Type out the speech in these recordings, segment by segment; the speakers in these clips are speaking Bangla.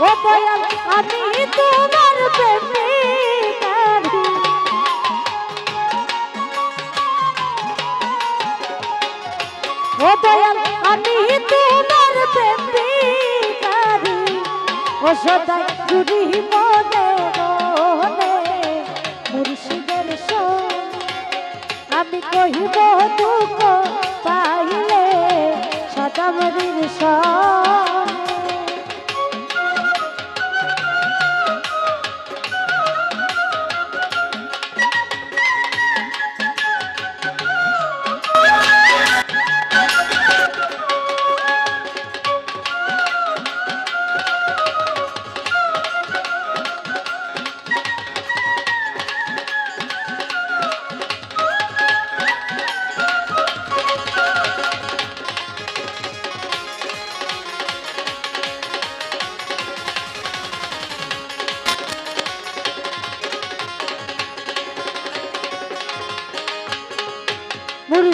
ও দয়াল, আমি তোমার প্রেমিকারি ও দয়াল, আমি তোমার প্রেমিকারি ও সদাই জুড়ি মনে মনে মুর্শিদের কহিব দুঃখ পাইলে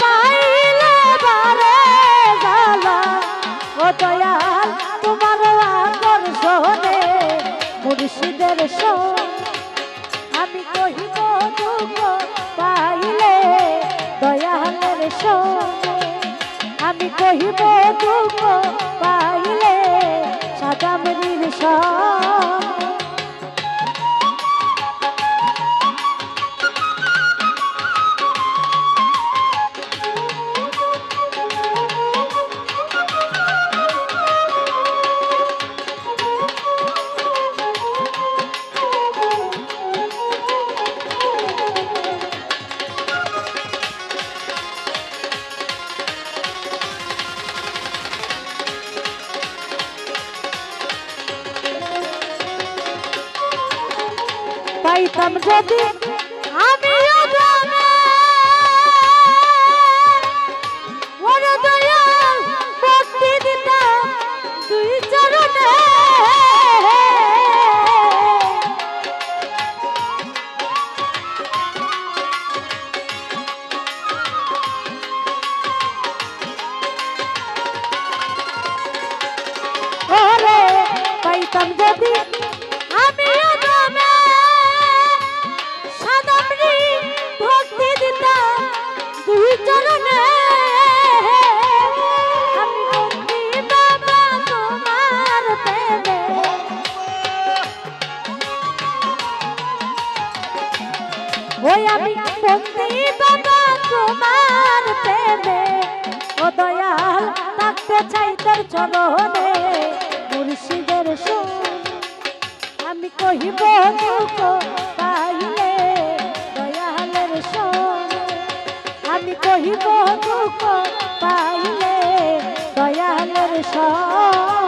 পাইলে বারে জালা ও দয়াল, তোমার আকর্ষণে মুর্শিদের আমি কহিব দুঃখ পাইলে দয়ালের আমি কহিব দুঃখ পাইতাম যদি আমি প্রেমে ও দয়াল, থাকতে চাই তোর চরণে মুর্শিদের আমি কহিব পাইলে দয়ালের সঙ্গে আমি কহিব পাইলে দয়ালের সঙ্গে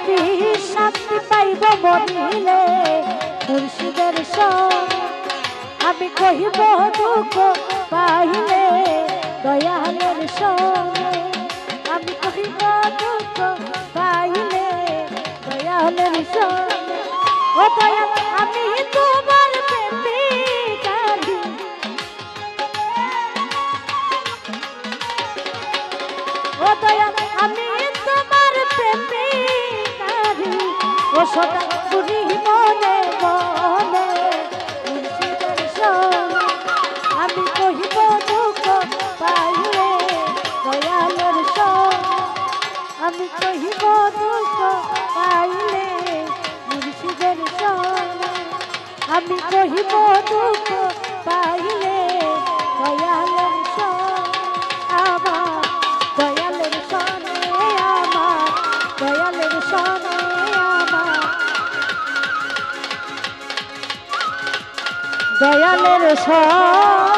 আমি শান্তি পাইব বলিলে মুর্শিদের আমি কহিব দুঃখ পাইলে, দয়ালের সঙ্গে আমি কহিব দুঃখ পাইলে, দয়ালের সঙ্গে। ও দয়াল, আমি সদা পুরি মনে মনে। আমি কহিব দুঃখ পাইলে দয়ালের আমি কহিব দুঃখ পাইলে মুর্শিদের আমি কহিব দুঃখ পাইলে দয়ালের আমার দয়ালের সনে আমার দয়ালের সনে দয়ালের সনে